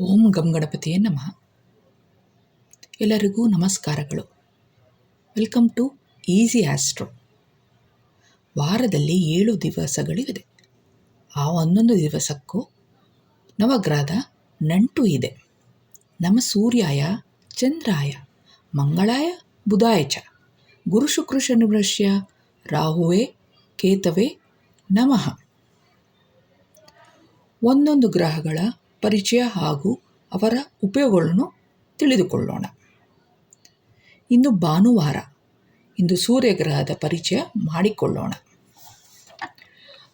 ಓಂ ಗಂ ಗಣಪತಿಯೇ ನಮಃ. ಎಲ್ಲರಿಗೂ ನಮಸ್ಕಾರಗಳು. Welcome to Easy Astro. ವಾರದಲ್ಲಿ ಏಳು ದಿವಸಗಳಿವೆ. ಆ ಒಂದೊಂದು ದಿವಸಕ್ಕೂ ನವಗ್ರಹದ ನಂಟು ಇದೆ. ನಮ್ಮ ಸೂರ್ಯಾಯ, ಚಂದ್ರಾಯ, ಮಂಗಳಾಯ, ಬುಧಾಯ ಚ. ಗುರು ಶುಕ್ರ ಶನಿವೃಷ್ಯ ರಾಹುವೇ, ಕೇತವೇ ನಮಃ. ಒಂದೊಂದು ಗ್ರಹಗಳ ಪರಿಚಯ ಹಾಗೂ ಅವರ ಉಪಯೋಗಗಳನ್ನು ತಿಳಿದುಕೊಳ್ಳೋಣ. ಇಂದು ಭಾನುವಾರ ಇಂದು ಸೂರ್ಯಗ್ರಹದ ಪರಿಚಯ ಮಾಡಿಕೊಳ್ಳೋಣ.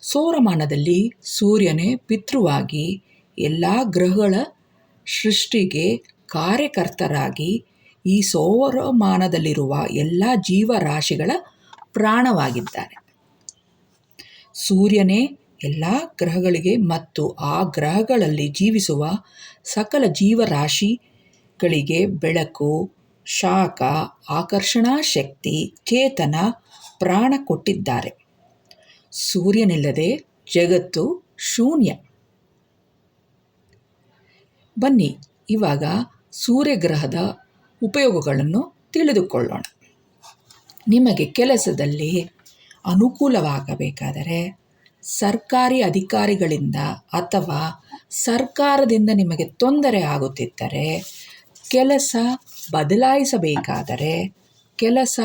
ಸೌರಮಾನದಲ್ಲಿ ಸೂರ್ಯನೇ ಪಿತೃವಾಗಿ ಎಲ್ಲ ಗ್ರಹಗಳ ಸೃಷ್ಟಿಗೆ ಕಾರ್ಯಕರ್ತರಾಗಿ ಈ ಸೌರಮಾನದಲ್ಲಿರುವ ಎಲ್ಲ ಜೀವರಾಶಿಗಳ ಪ್ರಾಣವಾಗಿದ್ದಾರೆ. ಸೂರ್ಯನೇ ಎಲ್ಲ ಗ್ರಹಗಳಿಗೆ ಮತ್ತು ಆ ಗ್ರಹಗಳಲ್ಲಿ ಜೀವಿಸುವ ಸಕಲ ಜೀವರಾಶಿಗಳಿಗೆ ಬೆಳಕು, ಶಾಖ, ಆಕರ್ಷಣಾ ಶಕ್ತಿ, ಚೇತನ ಪ್ರಾಣ ಕೊಟ್ಟಿದ್ದಾರೆ. ಸೂರ್ಯನಿಲ್ಲದೆ ಜಗತ್ತು ಶೂನ್ಯ. ಬನ್ನಿ, ಇವಾಗ ಸೂರ್ಯಗ್ರಹದ ಉಪಯೋಗಗಳನ್ನು ತಿಳಿದುಕೊಳ್ಳೋಣ. ನಿಮಗೆ ಕೆಲಸದಲ್ಲಿ ಅನುಕೂಲವಾಗಬೇಕಾದರೆ ಸರ್ಕಾರಿ ಅಧಿಕಾರಿಗಳಿಂದ ಅಥವಾ ಸರ್ಕಾರದಿಂದ ನಿಮಗೆ ತೊಂದರೆ ಆಗುತ್ತಿದ್ದರೆ ಕೆಲಸ ಬದಲಾಯಿಸಬೇಕಾದರೆ, ಕೆಲಸ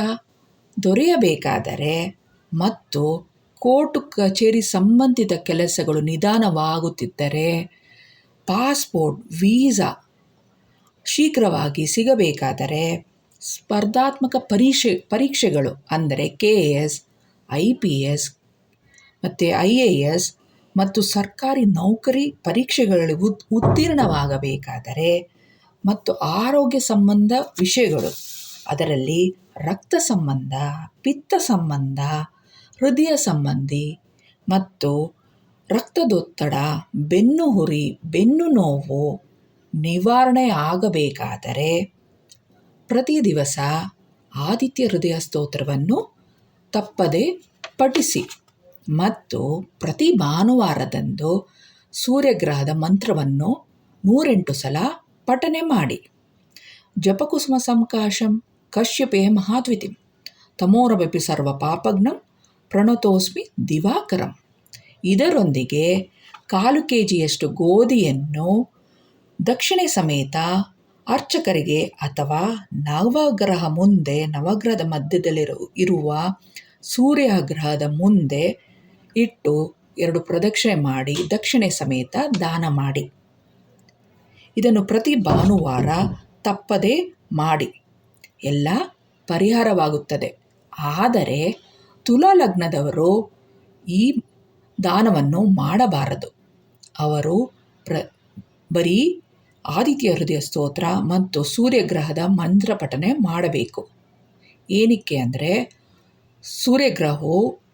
ದೊರೆಯಬೇಕಾದರೆ ಮತ್ತು ಕೋರ್ಟ್ ಕಚೇರಿ ಸಂಬಂಧಿತ ಕೆಲಸಗಳು ನಿಧಾನವಾಗುತ್ತಿದ್ದರೆ ಪಾಸ್ಪೋರ್ಟ್, ವೀಸಾ ಶೀಘ್ರವಾಗಿ ಸಿಗಬೇಕಾದರೆ ಸ್ಪರ್ಧಾತ್ಮಕ ಪರೀಕ್ಷೆ, ಪರೀಕ್ಷೆಗಳು ಅಂದರೆ K A S, I P S ಮತ್ತು ಐ ಎ ಎಸ್ ಮತ್ತು ಸರ್ಕಾರಿ ನೌಕರಿ ಪರೀಕ್ಷೆಗಳಲ್ಲಿ ಉತ್, ಉತ್ತೀರ್ಣವಾಗಬೇಕಾದರೆ ಮತ್ತು ಆರೋಗ್ಯ ಸಂಬಂಧ ವಿಷಯಗಳು, ಅದರಲ್ಲಿ ರಕ್ತ ಸಂಬಂಧ, ಪಿತ್ತ ಸಂಬಂಧ, ಹೃದಯ ಸಂಬಂಧಿ ಮತ್ತು ರಕ್ತದೊತ್ತಡ, ಬೆನ್ನು ಹುರಿ, ಬೆನ್ನು ನೋವು ನಿವಾರಣೆ ಆಗಬೇಕಾದರೆ ಪ್ರತಿ ದಿವಸ ಆದಿತ್ಯ ಹೃದಯ ಸ್ತೋತ್ರವನ್ನು ತಪ್ಪದೆ ಪಠಿಸಿ. ಮತ್ತು ಪ್ರತಿ ಭಾನುವಾರದಂದು ಸೂರ್ಯಗ್ರಹದ ಮಂತ್ರವನ್ನು ನೂರೆಂಟು ಸಲ ಪಠನೆ ಮಾಡಿ. ಜಪಕುಸುಮ ಸಂಕಾಶಂ ಕಶ್ಯಪೇ ಮಹಾದ್ವಿತಿಂ ತಮೋರವಪಿ ಸರ್ವ ಪಾಪಗ್ನಂ ಪ್ರಣತೋಸ್ಮಿ ದಿವಾಕರಂ. ಇದರೊಂದಿಗೆ ಕಾಲು ಕೆ ಜಿಯಷ್ಟು ಗೋಧಿಯನ್ನು ದಕ್ಷಿಣೆ ಸಮೇತ ಅರ್ಚಕರಿಗೆ ಅಥವಾ ನವಗ್ರಹ ಮುಂದೆ, ನವಗ್ರಹದ ಮಧ್ಯದಲ್ಲಿರು, ಇರುವ ಸೂರ್ಯಗ್ರಹದ ಮುಂದೆ ಇಟ್ಟು ಎರಡು ಪ್ರದಕ್ಷಿಣೆ ಮಾಡಿ, ದಕ್ಷಿಣೆ ಸಮೇತ ದಾನ ಮಾಡಿ. ಇದನ್ನು ಪ್ರತಿ ಭಾನುವಾರ ತಪ್ಪದೇ ಮಾಡಿ. ಎಲ್ಲ ಪರಿಹಾರವಾಗುತ್ತದೆ. ಆದರೆ ತುಲಾ ಲಗ್ನದವರು ಈ ದಾನವನ್ನು ಮಾಡಬಾರದು. ಅವರು ಪ್ರ, ಬರೀ ಆದಿತ್ಯ ಹೃದಯ ಸ್ತೋತ್ರ ಮತ್ತು ಸೂರ್ಯಗ್ರಹದ ಮಂತ್ರ ಪಠನೆ ಮಾಡಬೇಕು. ಏನಕ್ಕೆ ಅಂದರೆ ಸೂರ್ಯಗ್ರಹವು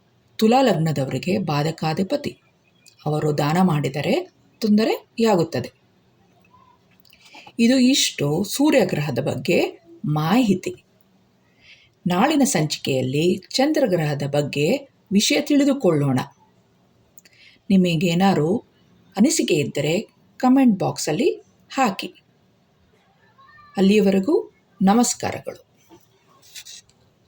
ತುಲಾ ಲಗ್ನದವರಿಗೆ ಬಾಧಕಾಧಿಪತಿ. ಅವರು ದಾನ ಮಾಡಿದರೆ ತೊಂದರೆಯಾಗುತ್ತದೆ ಇದು ಇಷ್ಟು ಸೂರ್ಯಗ್ರಹದ ಬಗ್ಗೆ ಮಾಹಿತಿ. ನಾಳಿನ ಸಂಚಿಕೆಯಲ್ಲಿ ಚಂದ್ರಗ್ರಹದ ಬಗ್ಗೆ ವಿಷಯ ತಿಳಿದುಕೊಳ್ಳೋಣ. ನಿಮಗೇನಾರು ಅನಿಸಿಕೆ ಇದ್ದರೆ ಕಮೆಂಟ್ ಬಾಕ್ಸಲ್ಲಿ ಹಾಕಿ. ಅಲ್ಲಿಯವರೆಗೂ ನಮಸ್ಕಾರಗಳು.